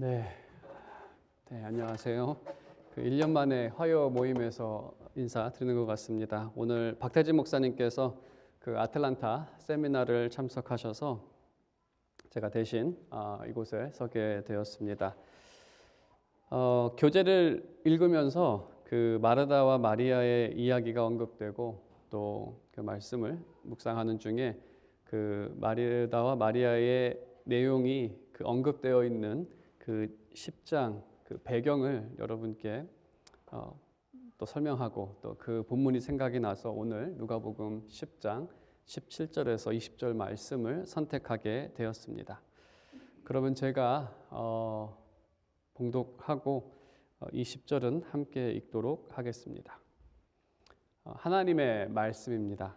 네. 네, 안녕하세요. 그 1년 만에 화요 모임에서 인사드리는 것 같습니다. 오늘 박태진 목사님께서 그 아틀란타 세미나를 참석하셔서 제가 대신 아, 이곳에 서게 되었습니다. 어, 교재를 읽으면서 그 마르다와 마리아의 이야기가 언급되고 또 그 말씀을 묵상하는 중에 그 마르다와 마리아의 내용이 그 언급되어 있는 그 10장 그 배경을 여러분께 어, 또 설명하고 또 그 본문이 생각이 나서 오늘 누가복음 10장 17절에서 20절 말씀을 선택하게 되었습니다. 그러면 제가 어, 봉독하고 어, 20절은 함께 읽도록 하겠습니다. 어, 하나님의 말씀입니다.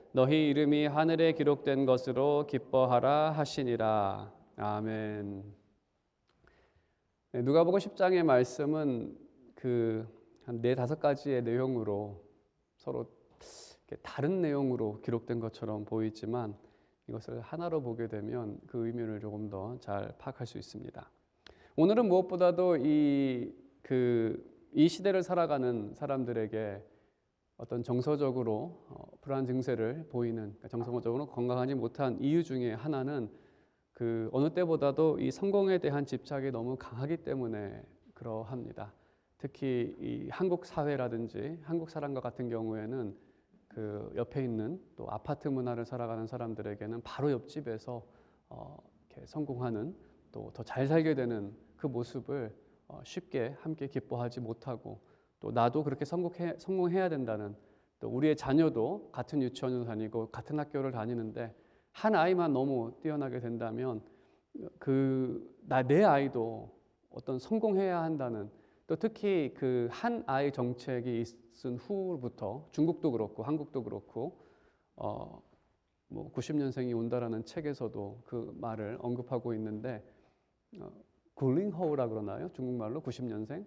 너희 이름이 하늘에 기록된 것으로 기뻐하라 하시니라. 아멘. 네, 누가복음 10장의 말씀은 그한네 다섯 가지의 내용으로 서로 다른 내용으로 기록된 것처럼 보이지만 이것을 하나로 보게 되면 그 의미를 조금 더 잘 파악할 수 있습니다. 오늘은 무엇보다도 이 그이 시대를 살아가는 사람들에게 어떤 정서적으로 어, 불안 증세를 보이는 그러니까 정서적으로 건강하지 못한 이유 중에 하나는 그 어느 때보다도 이 성공에 대한 집착이 너무 강하기 때문에 그러합니다. 특히 이 한국 사회라든지 한국 사람과 같은 경우에는 그 옆에 있는 또 아파트 문화를 살아가는 사람들에게는 바로 옆집에서 어, 이렇게 성공하는 또 더 잘 살게 되는 그 모습을 어, 쉽게 함께 기뻐하지 못하고 또 나도 그렇게 성공해, 성공해야 된다는 또 우리의 자녀도 같은 유치원을 다니고 같은 학교를 다니는데 한 아이만 너무 뛰어나게 된다면 그 나 내 아이도 어떤 성공해야 한다는 또 특히 그 한 아이 정책이 있은 후부터 중국도 그렇고 한국도 그렇고 어 뭐 90년생이 온다라는 책에서도 그 말을 언급하고 있는데 어, 굴링허우라 그러나요? 중국말로 90년생 예,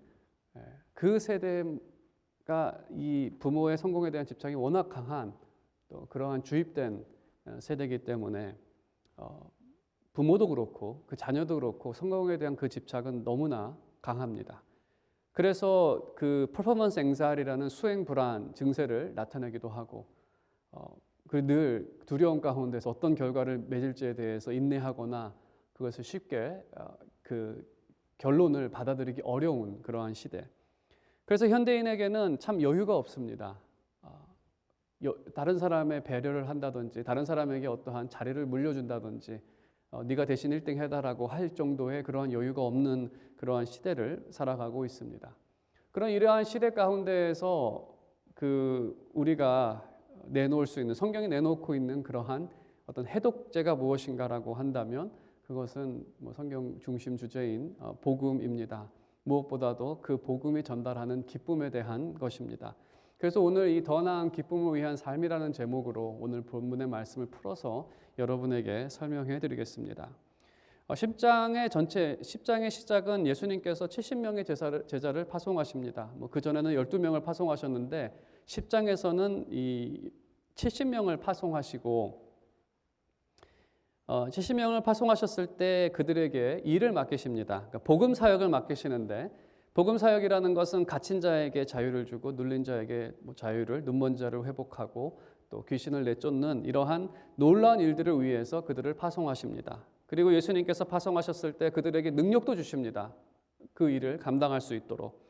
그 세대가 이 부모의 성공에 대한 집착이 워낙 강한 또 그러한 주입된 어, 세대이기 때문에 어, 부모도 그렇고 그 자녀도 그렇고 성공에 대한 그 집착은 너무나 강합니다. 그래서 그 퍼포먼스 앵자리라는 수행 불안 증세를 나타내기도 하고 어, 그늘 두려움 가운데서 어떤 결과를 맺을지에 대해서 인내하거나 그것을 쉽게 어, 그 결론을 받아들이기 어려운 그러한 시대. 그래서 현대인에게는 참 여유가 없습니다. 아, 다른 사람의 배려를 한다든지 다른 사람에게 어떠한 자리를 물려준다든지 어, 네가 대신 1등 해달라고 할 정도의 그러한 여유가 없는 그러한 시대를 살아가고 있습니다. 그런 이러한 시대 가운데에서 그 우리가 내놓을 수 있는 성경이 내놓고 있는 그러한 어떤 해독제가 무엇인가라고 한다면 그것은 뭐 성경 중심 주제인 어, 복음입니다. 무엇보다도 그 복음이 전달하는 기쁨에 대한 것입니다. 그래서 오늘 이 더 나은 기쁨을 위한 삶이라는 제목으로 오늘 본문의 말씀을 풀어서 여러분에게 설명해 드리겠습니다. 10장의 어, 전체 10장의 시작은 예수님께서 70명의 제자를, 제자를 파송하십니다. 뭐 그 전에는 12명을 파송하셨는데 10장에서는 이 70명을 파송하시고 어, 70명을 파송하셨을 때 그들에게 일을 맡기십니다. 그러니까 복음 사역을 맡기시는데 복음 사역이라는 것은 갇힌 자에게 자유를 주고 눌린 자에게 뭐 자유를 눈먼 자를 회복하고 또 귀신을 내쫓는 이러한 놀라운 일들을 위해서 그들을 파송하십니다. 그리고 예수님께서 파송하셨을 때 그들에게 능력도 주십니다. 그 일을 감당할 수 있도록.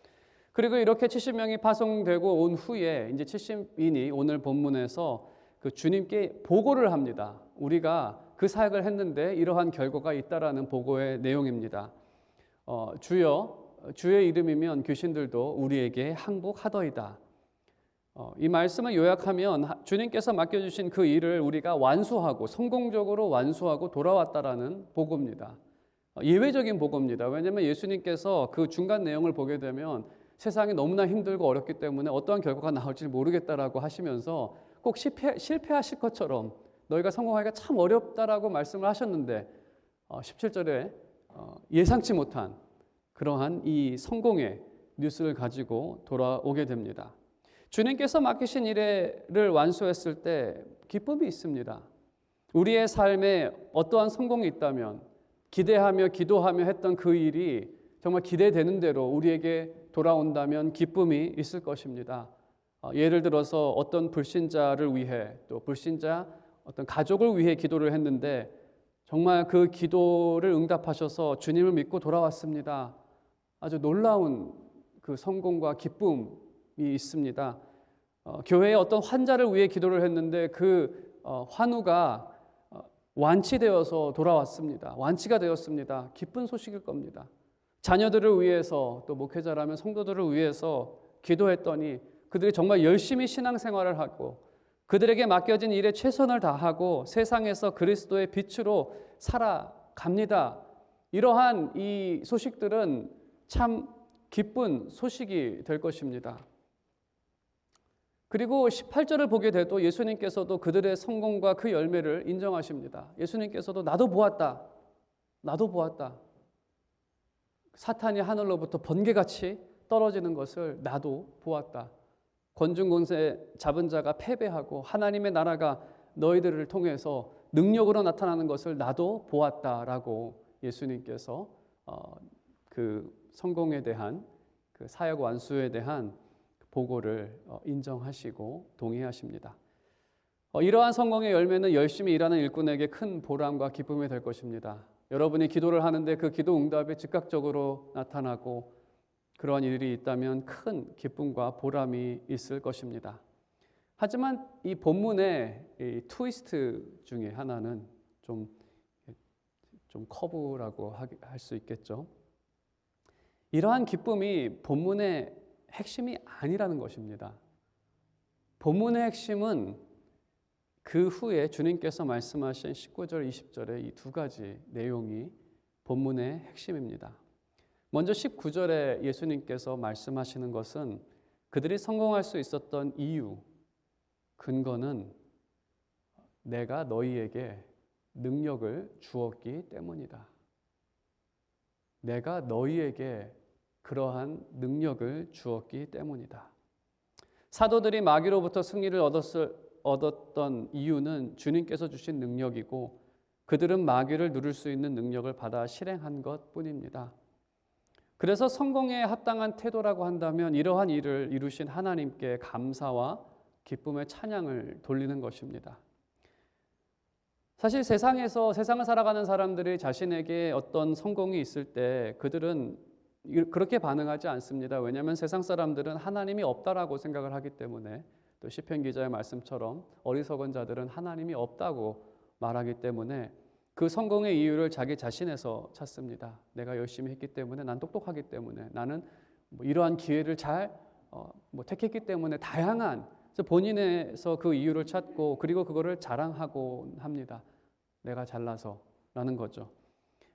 그리고 이렇게 70명이 파송되고 온 후에 이제 70인이 오늘 본문에서 그 주님께 보고를 합니다. 우리가 그 사역을 했는데 이러한 결과가 있다라는 보고의 내용입니다. 어, 주여 주의 이름이면 귀신들도 우리에게 항복하더이다. 어, 이 말씀을 요약하면 주님께서 맡겨주신 그 일을 우리가 완수하고 성공적으로 완수하고 돌아왔다라는 보고입니다. 어, 예외적인 보고입니다. 왜냐하면 예수님께서 그 중간 내용을 보게 되면 세상이 너무나 힘들고 어렵기 때문에 어떠한 결과가 나올지 모르겠다라고 하시면서 꼭 실패, 실패하실 것처럼 너희가 성공하기가 참 어렵다라고 말씀을 하셨는데 어, 17절에 어, 예상치 못한 그러한 이 성공의 뉴스를 가지고 돌아오게 됩니다. 주님께서 맡기신 일을 완수했을 때 기쁨이 있습니다. 우리의 삶에 어떠한 성공이 있다면 기대하며 기도하며 했던 그 일이 정말 기대되는 대로 우리에게 돌아온다면 기쁨이 있을 것입니다. 어, 예를 들어서 어떤 불신자를 위해 또 불신자 어떤 가족을 위해 기도를 했는데 정말 그 기도를 응답하셔서 주님을 믿고 돌아왔습니다. 아주 놀라운 그 성공과 기쁨이 있습니다. 어, 교회에 어떤 환자를 위해 기도를 했는데 그 어, 환우가 어, 완치되어서 돌아왔습니다. 완치가 되었습니다. 기쁜 소식일 겁니다. 자녀들을 위해서 또 목회자라면 성도들을 위해서 기도했더니 그들이 정말 열심히 신앙생활을 하고 그들에게 맡겨진 일에 최선을 다하고 세상에서 그리스도의 빛으로 살아갑니다. 이러한 이 소식들은 참 기쁜 소식이 될 것입니다. 그리고 18절을 보게 돼도 예수님께서도 그들의 성공과 그 열매를 인정하십니다. 예수님께서도 나도 보았다. 나도 보았다. 사탄이 하늘로부터 번개같이 떨어지는 것을 나도 보았다. 권중곤세 잡은 자가 패배하고 하나님의 나라가 너희들을 통해서 능력으로 나타나는 것을 나도 보았다라고 예수님께서 어, 그 성공에 대한 그 사역 완수에 대한 보고를 어, 인정하시고 동의하십니다. 어, 이러한 성공의 열매는 열심히 일하는 일꾼에게 큰 보람과 기쁨이 될 것입니다. 여러분이 기도를 하는데 그 기도 응답이 즉각적으로 나타나고 그러한 일이 있다면 큰 기쁨과 보람이 있을 것입니다. 하지만 이 본문의 이 트위스트 중에 하나는 좀, 좀 커브라고 할 수 있겠죠. 이러한 기쁨이 본문의 핵심이 아니라는 것입니다. 본문의 핵심은 그 후에 주님께서 말씀하신 19절, 20절의 이 두 가지 내용이 본문의 핵심입니다. 먼저 19절에 예수님께서 말씀하시는 것은 그들이 성공할 수 있었던 이유, 근거는 내가 너희에게 능력을 주었기 때문이다. 내가 너희에게 그러한 능력을 주었기 때문이다. 사도들이 마귀로부터 승리를 얻었을, 얻었던 이유는 주님께서 주신 능력이고 그들은 마귀를 누를 수 있는 능력을 받아 실행한 것 뿐입니다. 그래서 성공에 합당한 태도라고 한다면 이러한 일을 이루신 하나님께 감사와 기쁨의 찬양을 돌리는 것입니다. 사실 세상에서 세상을 살아가는 사람들이 자신에게 어떤 성공이 있을 때 그들은 그렇게 반응하지 않습니다. 왜냐하면 세상 사람들은 하나님이 없다라고 생각을 하기 때문에 또 시편 기자의 말씀처럼 어리석은 자들은 하나님이 없다고 말하기 때문에 그 성공의 이유를 자기 자신에서 찾습니다. 내가 열심히 했기 때문에 난 똑똑하기 때문에 나는 뭐 이러한 기회를 잘 어, 뭐 택했기 때문에 다양한 본인에서 그 이유를 찾고 그리고 그거를 자랑하고 합니다. 내가 잘나서라는 거죠.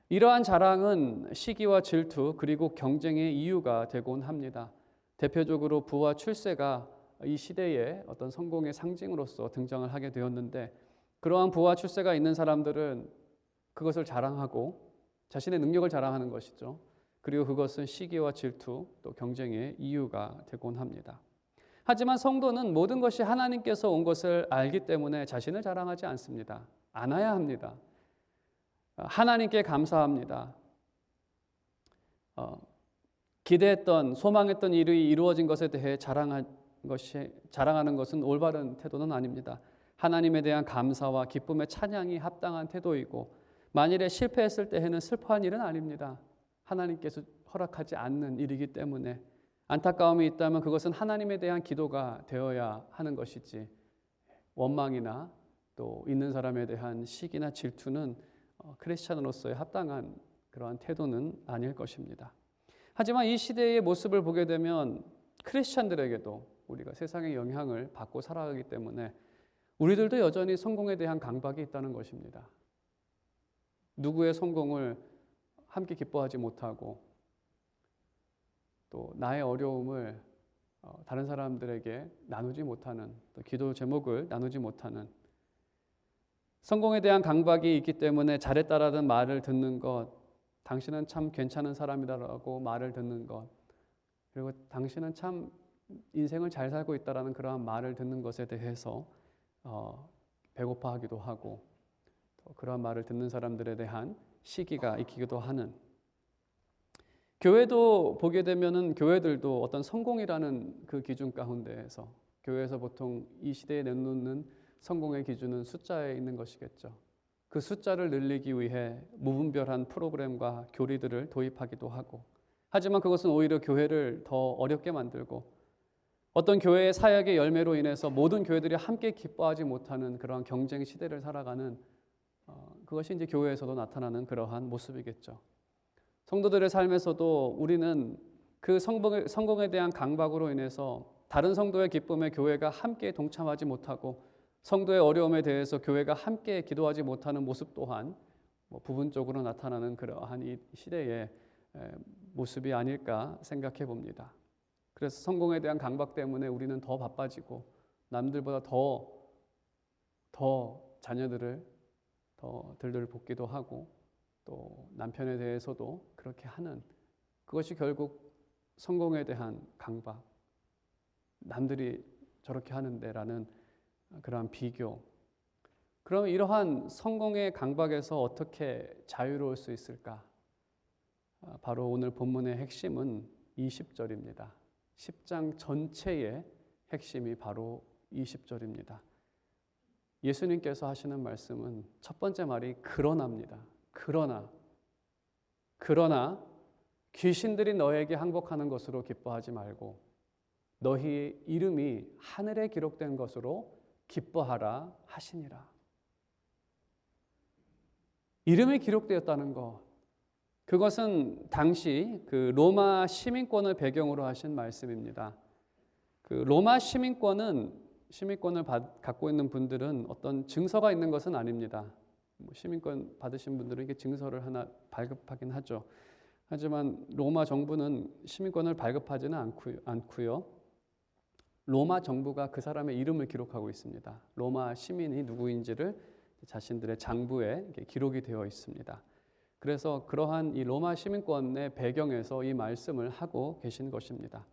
이러한 자랑은 시기와 질투 그리고 경쟁의 이유가 되곤 합니다. 대표적으로 부와 출세가 이 시대의 어떤 성공의 상징으로서 등장을 하게 되었는데 그러한 부와 출세가 있는 사람들은 그것을 자랑하고 자신의 능력을 자랑하는 것이죠. 그리고 그것은 시기와 질투 또 경쟁의 이유가 되곤 합니다. 하지만 성도는 모든 것이 하나님께서 온 것을 알기 때문에 자신을 자랑하지 않습니다. 안아야 합니다. 하나님께 감사합니다. 어, 기대했던 소망했던 일이 이루어진 것에 대해 자랑한 것이 자랑하는 것은 올바른 태도는 아닙니다. 하나님에 대한 감사와 기쁨의 찬양이 합당한 태도이고 만일에 실패했을 때에는 슬퍼한 일은 아닙니다. 하나님께서 허락하지 않는 일이기 때문에 안타까움이 있다면 그것은 하나님에 대한 기도가 되어야 하는 것이지 원망이나 또 있는 사람에 대한 시기나 질투는 어, 크리스천으로서의 합당한 그러한 태도는 아닐 것입니다. 하지만 이 시대의 모습을 보게 되면 크리스천들에게도 우리가 세상의 영향을 받고 살아가기 때문에 우리들도 여전히 성공에 대한 강박이 있다는 것입니다. 누구의 성공을 함께 기뻐하지 못하고 또 나의 어려움을 어, 다른 사람들에게 나누지 못하는 또 기도 제목을 나누지 못하는 성공에 대한 강박이 있기 때문에 잘했다라는 말을 듣는 것, 당신은 참 괜찮은 사람이다라고 말을 듣는 것, 그리고 당신은 참 인생을 잘 살고 있다라는 그러한 말을 듣는 것에 대해서 어, 배고파하기도 하고 또 그러한 말을 듣는 사람들에 대한 시기가 있기도 하는 교회도 보게 되면은 교회들도 어떤 성공이라는 그 기준 가운데에서 교회에서 보통 이 시대에 내놓는 성공의 기준은 숫자에 있는 것이겠죠. 그 숫자를 늘리기 위해 무분별한 프로그램과 교리들을 도입하기도 하고 하지만 그것은 오히려 교회를 더 어렵게 만들고 어떤 교회의 사역의 열매로 인해서 모든 교회들이 함께 기뻐하지 못하는 그러한 경쟁 시대를 살아가는 어, 그것이 이제 교회에서도 나타나는 그러한 모습이겠죠. 성도들의 삶에서도 우리는 그 성공에 대한 강박으로 인해서 다른 성도의 기쁨에 교회가 함께 동참하지 못하고 성도의 어려움에 대해서 교회가 함께 기도하지 못하는 모습 또한 뭐 부분적으로 나타나는 그러한 이 시대의 모습이 아닐까 생각해 봅니다. 그래서 성공에 대한 강박 때문에 우리는 더 바빠지고 남들보다 더, 더 자녀들을 더 들들 볶기도 하고 또 남편에 대해서도 그렇게 하는 그것이 결국 성공에 대한 강박. 남들이 저렇게 하는데라는 그러한 비교. 그럼 이러한 성공의 강박에서 어떻게 자유로울 수 있을까? 아, 바로 오늘 본문의 핵심은 20절입니다. 10장 전체의 핵심이 바로 20절입니다. 예수님께서 하시는 말씀은 첫 번째 말이 그러나입니다. 그러나 그러나 귀신들이 너에게 항복하는 것으로 기뻐하지 말고 너희 이름이 하늘에 기록된 것으로 기뻐하라 하시니라. 이름이 기록되었다는 것. 그것은 당시 그 로마 시민권을 배경으로 하신 말씀입니다. 그 로마 시민권은 시민권을 받, 갖고 있는 분들은 어떤 증서가 있는 것은 아닙니다. 뭐 시민권 받으신 분들은 이게 증서를 하나 발급하긴 하죠. 하지만 로마 정부는 시민권을 발급하지는 않고요. 않고요. 로마 정부가 그 사람의 이름을 기록하고 있습니다. 로마 시민이 누구인지를 자신들의 장부에 기록이 되어 있습니다. 그래서 그러한 이 로마 시민권의 배경에서 이 말씀을 하고 계신 것입니다.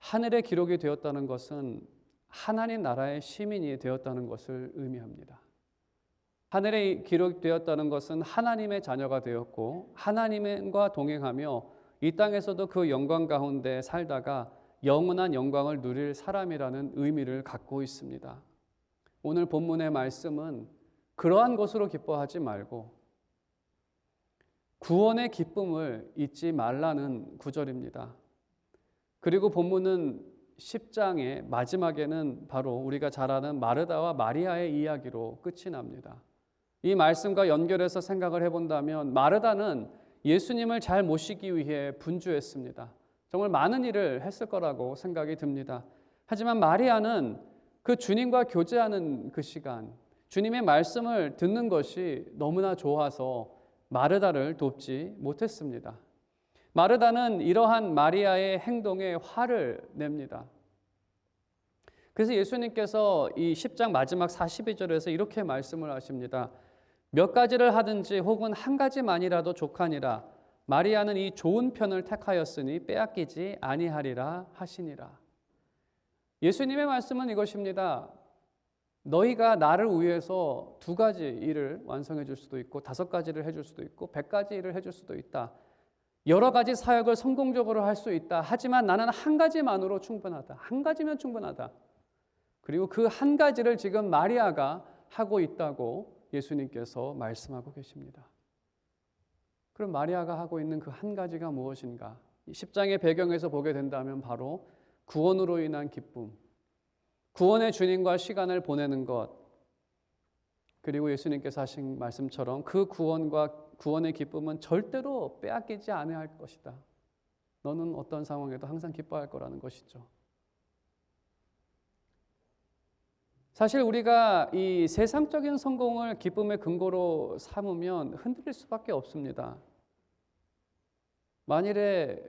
하늘에 기록이 되었다는 것은 하나님 나라의 시민이 되었다는 것을 의미합니다. 하늘에 기록되었다는 것은 하나님의 자녀가 되었고 하나님과 동행하며 이 땅에서도 그 영광 가운데 살다가 영원한 영광을 누릴 사람이라는 의미를 갖고 있습니다. 오늘 본문의 말씀은 그러한 것으로 기뻐하지 말고 구원의 기쁨을 잊지 말라는 구절입니다. 그리고 본문은 10장의 마지막에는 바로 우리가 잘 아는 마르다와 마리아의 이야기로 끝이 납니다. 이 말씀과 연결해서 생각을 해본다면 마르다는 예수님을 잘 모시기 위해 분주했습니다. 정말 많은 일을 했을 거라고 생각이 듭니다. 하지만 마리아는 그 주님과 교제하는 그 시간, 주님의 말씀을 듣는 것이 너무나 좋아서 마르다를 돕지 못했습니다. 마르다는 이러한 마리아의 행동에 화를 냅니다. 그래서 예수님께서 이 10장 마지막 42절에서 이렇게 말씀을 하십니다. 몇 가지를 하든지 혹은 한 가지만이라도 족하니라 마리아는 이 좋은 편을 택하였으니 빼앗기지 아니하리라 하시니라. 예수님의 말씀은 이것입니다. 너희가 나를 위해서 두 가지 일을 완성해 줄 수도 있고 다섯 가지를 해 줄 수도 있고 백 가지 일을 해 줄 수도 있다. 여러 가지 사역을 성공적으로 할 수 있다. 하지만 나는 한 가지만으로 충분하다. 한 가지면 충분하다. 그리고 그 한 가지를 지금 마리아가 하고 있다고 예수님께서 말씀하고 계십니다. 그럼 마리아가 하고 있는 그 한 가지가 무엇인가? 10장의 배경에서 보게 된다면 바로 구원으로 인한 기쁨, 구원의 주님과 시간을 보내는 것, 그리고 예수님께서 하신 말씀처럼 그 구원과 구원의 기쁨은 절대로 빼앗기지 않을 것이다. 너는 어떤 상황에도 항상 기뻐할 거라는 것이죠. 사실 우리가 이 세상적인 성공을 기쁨의 근거로 삼으면 흔들릴 수밖에 없습니다. 만일에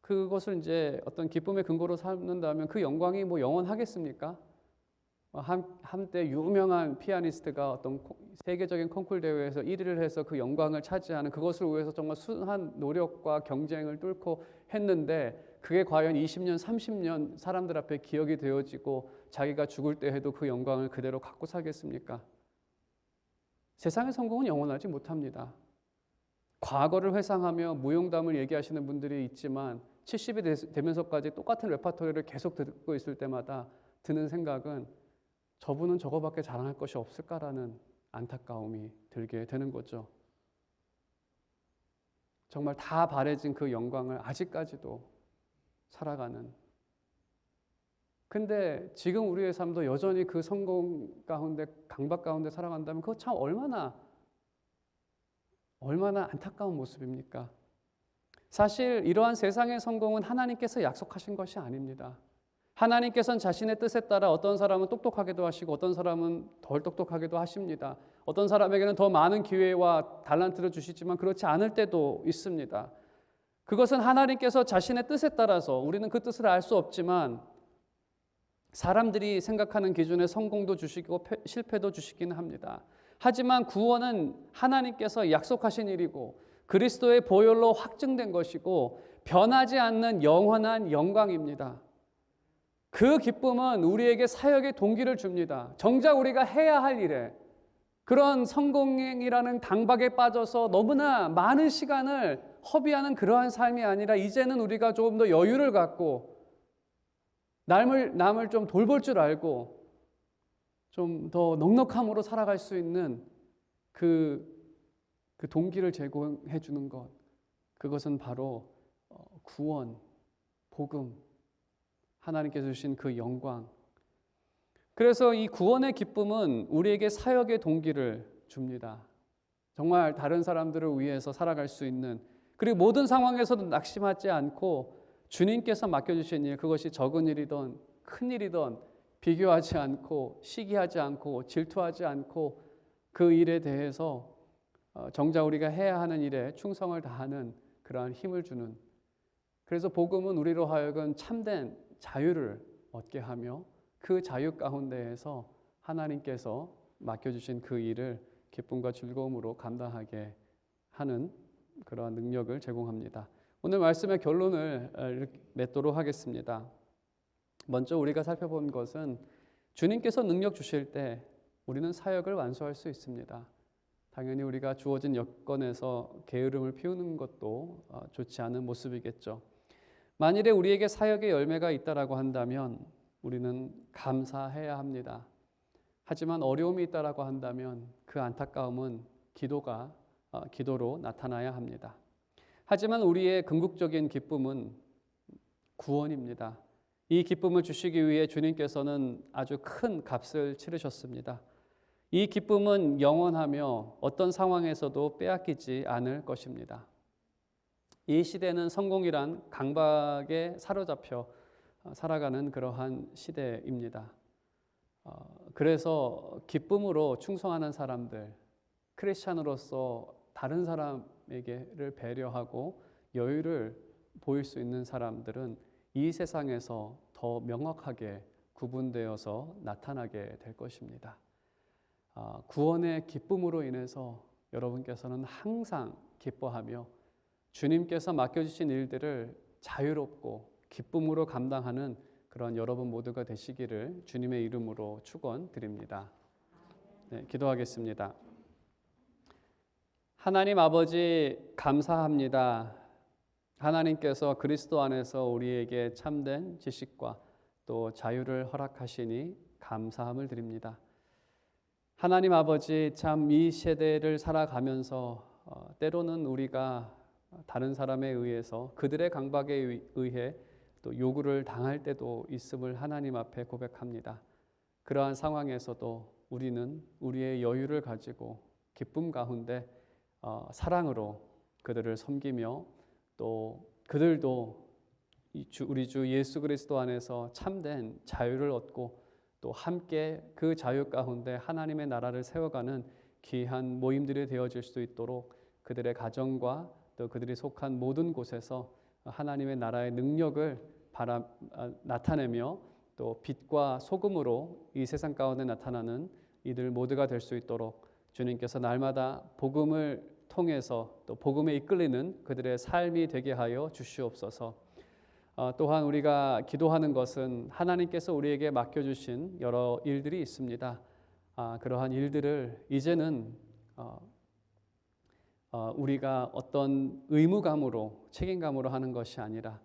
그것을 이제 어떤 기쁨의 근거로 삼는다면 그 영광이 뭐 영원하겠습니까? 어, 한, 한때 유명한 피아니스트가 어떤 코- 세계적인 콩쿨 대회에서 1위를 해서 그 영광을 차지하는 그것을 위해서 정말 순한 노력과 경쟁을 뚫고 했는데 그게 과연 20년, 30년 사람들 앞에 기억이 되어지고 자기가 죽을 때 해도 그 영광을 그대로 갖고 살겠습니까? 세상의 성공은 영원하지 못합니다. 과거를 회상하며 무용담을 얘기하시는 분들이 있지만 70이 되면서까지 똑같은 레파토리를 계속 듣고 있을 때마다 드는 생각은 저분은 저거밖에 자랑할 것이 없을까라는 안타까움이 들게 되는 거죠. 정말 다 바래진 그 영광을 아직까지도 살아가는. 근데 지금 우리의 삶도 여전히 그 성공 가운데 강박 가운데 살아간다면 그거 참 얼마나 얼마나 안타까운 모습입니까? 사실 이러한 세상의 성공은 하나님께서 약속하신 것이 아닙니다. 하나님께서는 자신의 뜻에 따라 어떤 사람은 똑똑하게도 하시고 어떤 사람은 덜 똑똑하게도 하십니다. 어떤 사람에게는 더 많은 기회와 달란트를 주시지만 그렇지 않을 때도 있습니다. 그것은 하나님께서 자신의 뜻에 따라서 우리는 그 뜻을 알 수 없지만 사람들이 생각하는 기준에 성공도 주시고 패- 실패도 주시기는 합니다. 하지만 구원은 하나님께서 약속하신 일이고 그리스도의 보혈로 확증된 것이고 변하지 않는 영원한 영광입니다. 그 기쁨은 우리에게 사역의 동기를 줍니다. 정작 우리가 해야 할 일에 그런 성공이라는 강박에 빠져서 너무나 많은 시간을 허비하는 그러한 삶이 아니라 이제는 우리가 조금 더 여유를 갖고 남을 남을 좀 돌볼 줄 알고 좀 더 넉넉함으로 살아갈 수 있는 그, 그 동기를 제공해 주는 것 그것은 바로 어, 구원, 복음, 하나님께서 주신 그 영광. 그래서 이 구원의 기쁨은 우리에게 사역의 동기를 줍니다. 정말 다른 사람들을 위해서 살아갈 수 있는 그리고 모든 상황에서도 낙심하지 않고 주님께서 맡겨주신 일 그것이 적은 일이든 큰 일이든 비교하지 않고 시기하지 않고 질투하지 않고 그 일에 대해서 어, 정작 우리가 해야 하는 일에 충성을 다하는 그러한 힘을 주는 그래서 복음은 우리로 하여금 참된 자유를 얻게 하며 그 자유 가운데에서 하나님께서 맡겨주신 그 일을 기쁨과 즐거움으로 감당하게 하는 그러한 능력을 제공합니다. 오늘 말씀의 결론을 어, 맺도록 하겠습니다. 먼저 우리가 살펴본 것은 주님께서 능력 주실 때 우리는 사역을 완수할 수 있습니다. 당연히 우리가 주어진 여건에서 게으름을 피우는 것도 어, 좋지 않은 모습이겠죠. 만일에 우리에게 사역의 열매가 있다라고 한다면 우리는 감사해야 합니다. 하지만 어려움이 있다라고 한다면 그 안타까움은 기도가 어, 기도로 나타나야 합니다. 하지만 우리의 궁극적인 기쁨은 구원입니다. 이 기쁨을 주시기 위해 주님께서는 아주 큰 값을 치르셨습니다. 이 기쁨은 영원하며 어떤 상황에서도 빼앗기지 않을 것입니다. 이 시대는 성공이란 강박에 사로잡혀 어, 살아가는 그러한 시대입니다. 어, 그래서 기쁨으로 충성하는 사람들, 크리스찬으로서 다른 사람에게를 배려하고 여유를 보일 수 있는 사람들은 이 세상에서 더 명확하게 구분되어서 나타나게 될 것입니다. 아, 구원의 기쁨으로 인해서 여러분께서는 항상 기뻐하며 주님께서 맡겨주신 일들을 자유롭고 기쁨으로 감당하는 그런 여러분 모두가 되시기를 주님의 이름으로 축원드립니다. 네, 기도하겠습니다. 하나님 아버지 감사합니다. 하나님께서 그리스도 안에서 우리에게 참된 지식과 또 자유를 허락하시니 감사함을 드립니다. 하나님 아버지 참 이 세대를 살아가면서 어, 때로는 우리가 다른 사람에 의해서 그들의 강박에 의- 의해 또 요구를 당할 때도 있음을 하나님 앞에 고백합니다. 그러한 상황에서도 우리는 우리의 여유를 가지고 기쁨 가운데 어, 사랑으로 그들을 섬기며 또 그들도 우리 주 예수 그리스도 안에서 참된 자유를 얻고 또 함께 그 자유 가운데 하나님의 나라를 세워가는 귀한 모임들이 되어질 수 있도록 그들의 가정과 또 그들이 속한 모든 곳에서 하나님의 나라의 능력을 바라, 아, 나타내며 또 빛과 소금으로 이 세상 가운데 나타나는 이들 모두가 될 수 있도록 주님께서 날마다 복음을 통해서 또 복음에 이끌리는 그들의 삶이 되게 하여 주시옵소서. 어, 또한 우리가 기도하는 것은 하나님께서 우리에게 맡겨주신 여러 일들이 있습니다. 아, 그러한 일들을 이제는 어, 어, 우리가 어떤 의무감으로 책임감으로 하는 것이 아니라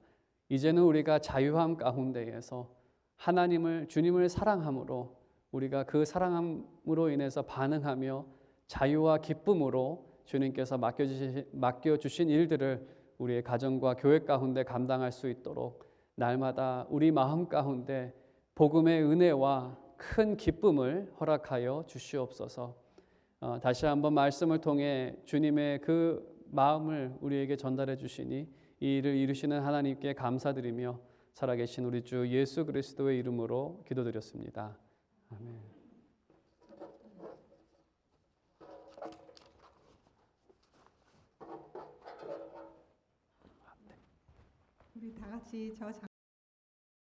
이제는 우리가 자유함 가운데에서 하나님을 주님을 사랑함으로 우리가 그 사랑함으로 인해서 반응하며 자유와 기쁨으로 주님께서 맡겨주신, 맡겨주신 일들을 우리의 가정과 교회 가운데 감당할 수 있도록 날마다 우리 마음 가운데 복음의 은혜와 큰 기쁨을 허락하여 주시옵소서. 어, 다시 한번 말씀을 통해 주님의 그 마음을 우리에게 전달해 주시니 이 일을 이루시는 하나님께 감사드리며 살아계신 우리 주 예수 그리스도의 이름으로 기도드렸습니다. 아멘. 우리 다 같이 저